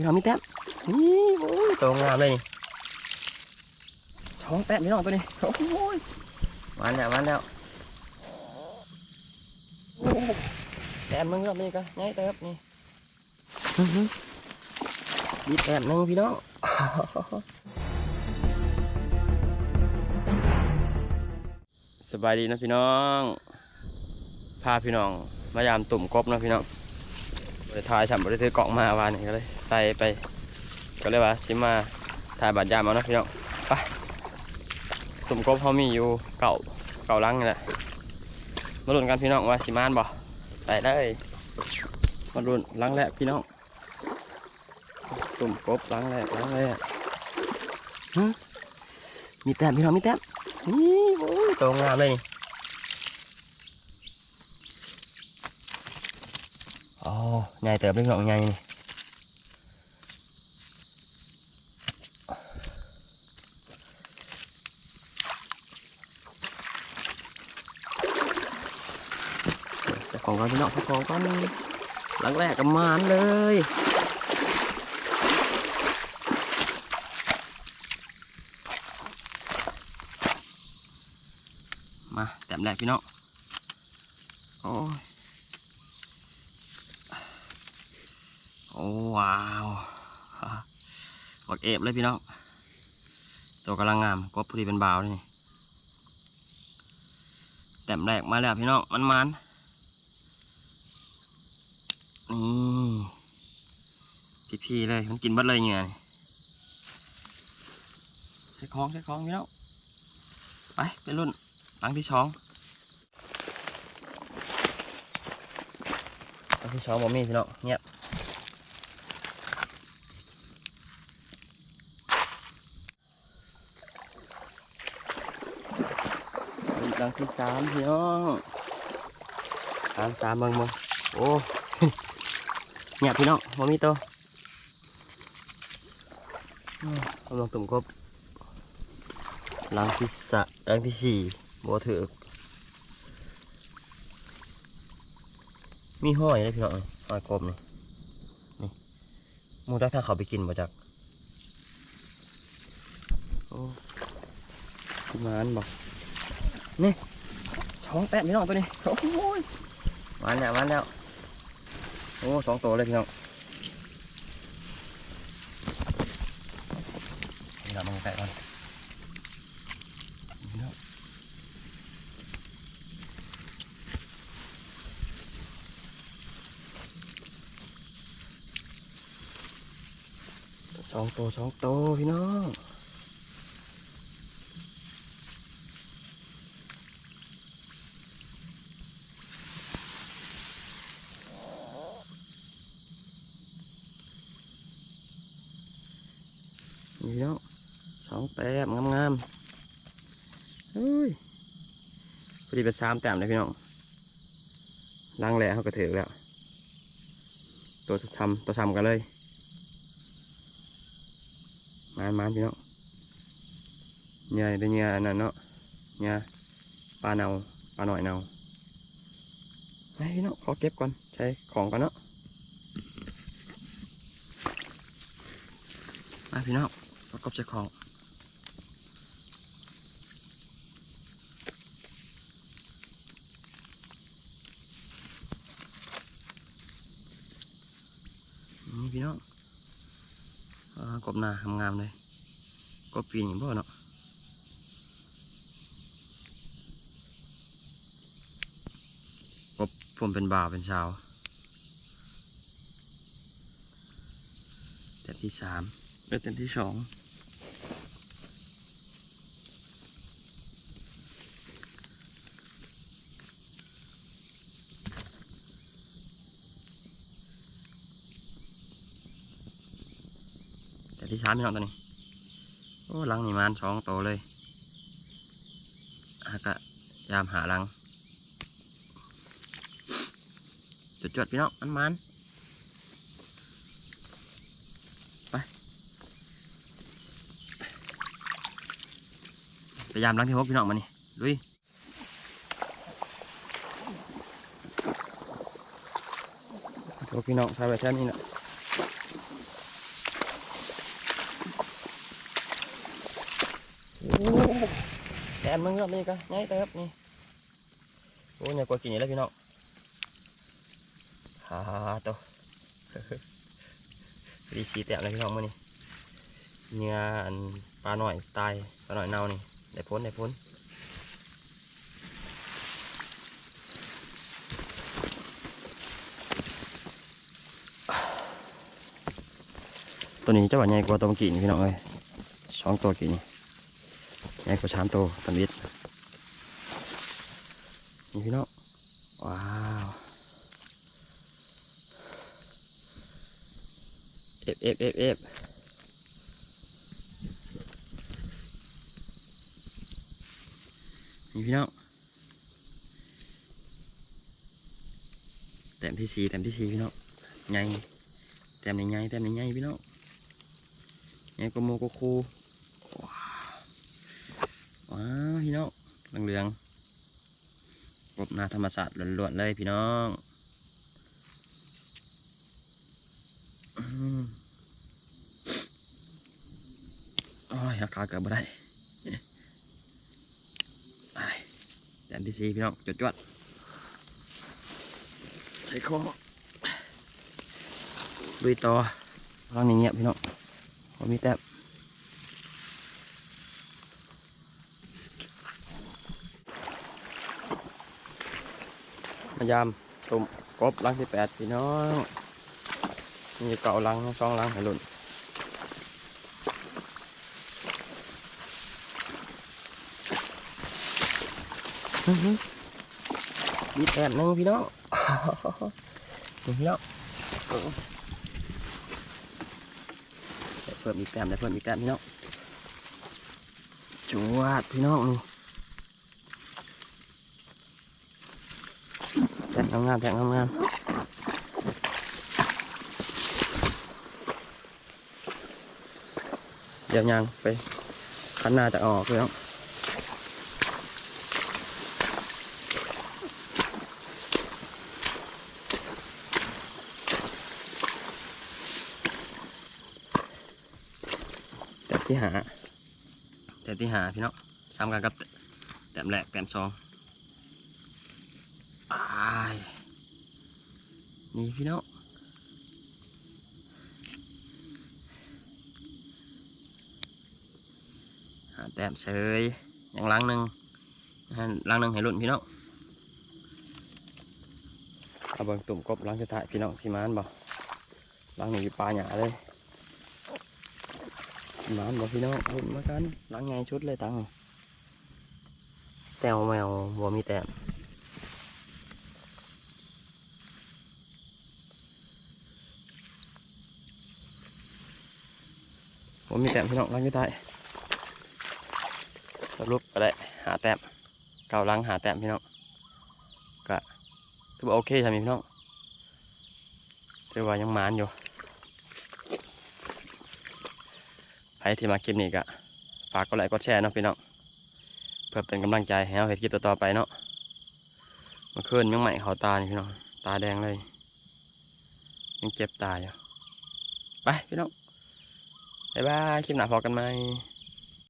พี่น้องมีแต้มนี่โอ้ยตัวงามเลยนี่ช่องแต้มพี่น้องตัวนี้โอ้ยมันแล้วมันแล้วแต้มมึงรอบนี้ก็ง่ายเติบนี่มีแต้มนึงพี่น้องสบายดีนะพี่น้อง พาพี่น้อง มายามตุ่มกบนะพี่น้องบริทายฉันบริถือกล่องมาวานนี่ก็เลย ใส่ไป ก็เลยว่าชิมาถ่ายบัตรยามเอานะพี่น้องไปตุ่มกบเขามีอยู่เก่าเก่าลังนี่แหละมาลุ้นกันพี่น้องว่าสิมานบ่ไปได้มาลุ้นลังแรกพี่น้องตุ่มกบลังแรกลังแรกฮะมีแต้มพี่น้องมีแต้มนี่โอ้ยตัวงามเลยนี่อ๋อใหญ่เติบเล็กน้อยใหญ่นี่ ของก่อนพี่น้องเจ้าของก่อนหลังแรกกับมานเลยมาแต้มแรกพี่น้องโอ้ยโอ้ว้าวบักเอฟเลยพี่น้องตัวกำลังงามกบพอดีเป็นบาวเลยนี่แต้มแรกมาแล้วพี่น้องมันมัน นี่พี่ๆเลยมันกินบัดเลยเงื่อนี่ใช้คล้องใช้คล้องพี่น้องไปไปรุ่นหลังที่สองหลังที่สองบอมีพี่น้องเงียบหลังที่สามพี่น้องสามสามเมืองมึงโอ้ เงียบพี่น้องบ่มีตัวอืมกำลังตุ่มครบหลังที่สะหลังที่สี่บ่ถือกมีห้อยเลยพี่น้องห้อยกบนี่นี่หมูได้ถ้าเขาไปกินมาจากโอ้ขึ้นมาอันบอกช้องแปดพี่น้องตัวนี้โอ้ยมันแล้วมันแล้ว โอ้สองตัวเลยพี่น้องนี่เรามาแตะก่อนพี่น้องสองตัวสองตัวพี่น้องนี่พี่น้อง สองแต้มงามๆเฮ้ยพอดีเป็นสามแต้มเลยพี่น้องล้างแหล่เขาก็ถือแล้ว ตัวทำตัวทำกันเลยมานมานพี่น้องเหนื่อยเป็นเหนื่อยอันนั่นเนาะเหนื่อยปลาเนาปลาหน่อยเนาให้พี่น้องขอเก็บก่อนใช้ของก่อนเนาะมาพี่น้องประกอบใช้ของนี่ พี่น้องกบนางามๆเลยกบปีนอย่างบ่เนาะกบผมเป็นบ่าวเป็นสาวแต่ที่สามแล้วแต่ที่สอง ที่สามพี่น้องตัวนี้ โอ้ลังนี่มันสองโตวเลยอากะยามหาลังจดจดๆพี่น้องมันมันไปพยายามลังที่หกพี่น้องมานี่ลุยโอ้พี่น้องใช้ไปแค่นี้นะ แดนมึงรอบนี้ก็ง่ายเติบนี่โอ้ยอย่ากินอย่แล้วพี่น้องฮ่าโตดีสีแตะเลยพี่น้องมื่อนี้เนื้ออันปลาหน่อยตายปลาหน่อยเน่านี่ได้พ้นได้พ้นตัวนี้จ้าว่าใหญ่กว่าตัวเมื่อกี้นี่พี่น้องเอ้ยสองตัวกี่นี่ ญ่กว่าสามตัวตำบิดนี่พี่น้องว้าวเอฟเอฟเอฟเอฟนี่พี่น้องแต้มที่สี่แต้มที่สี่พี่น้องใหญ่แต้มใหญ่ๆแต้มใหญ่ๆพี่น้องนี่ก็โมโกคู ว้าพี่น้องเหลืองๆกบนาธรรมศาสตร์ล้วนๆเลยพี่น้องอืมโอ้ยราคาเกิดบ่ได้ไปแต้มที่สี่พี่น้องจดจวดๆใช้ข้อลุยต่อลองเงียบพี่น้องผมมีแต้ม มายามตุ่มกบลังที่แปดพี่น้องมีเก่าลังสองลังให้หล่นอื้มมีแต้มนึงพี่น้องนี่พี่น้องเพิ่มอีกแต้มได้เพิ่มอีกแต้มพี่น้องจวดพี่น้องนี่แต้ม งามๆแต้มงามๆเดี๋ยวยางไปขันหน้าจะออกพี่น้องแต้มที่หาแต้มที่หาพี่น้องซ้ำกันกับแต้มแรกแต้มสองอาย นี่พี่น้องแต้มเฉยอย่างลังหนึ่งให้ลังหนึ่งให้หล่นพี่น้องเอาบิ่งตุ่มกบลังจะถ่ายพี่น้องที่มานบ่ลังนี้อยู่ปลาหยาเลยมานบ่พี่น้องหุ่นมากันลังไงชุดเลยตังแต้วแมวบ่มีแต้ม ผมมีแต้มพี่น้องลังอยู่ใต้สรุปก็ได้หาแต้มเก่าลังหาแต้มพี่น้องก็ถือว่าโอเคใช่ไหมพี่น้องถือว่ายังมานอยู่ใครที่มาคลิปนี้ก็ฝากกดไลค์กดแชร์เนาะพี่น้องเพื่อเป็นกำลังใจให้เราเห็นคลิปต่อๆไปเนาะเมื่อคืนยังใหม่เขาตาพี่น้องตาแดงเลยยังเจ็บตาอยู่ไปพี่น้อง บ๊ายบาย คลิปหน้าพอกันไหม